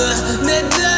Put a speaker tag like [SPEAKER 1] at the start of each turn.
[SPEAKER 1] kaldı neden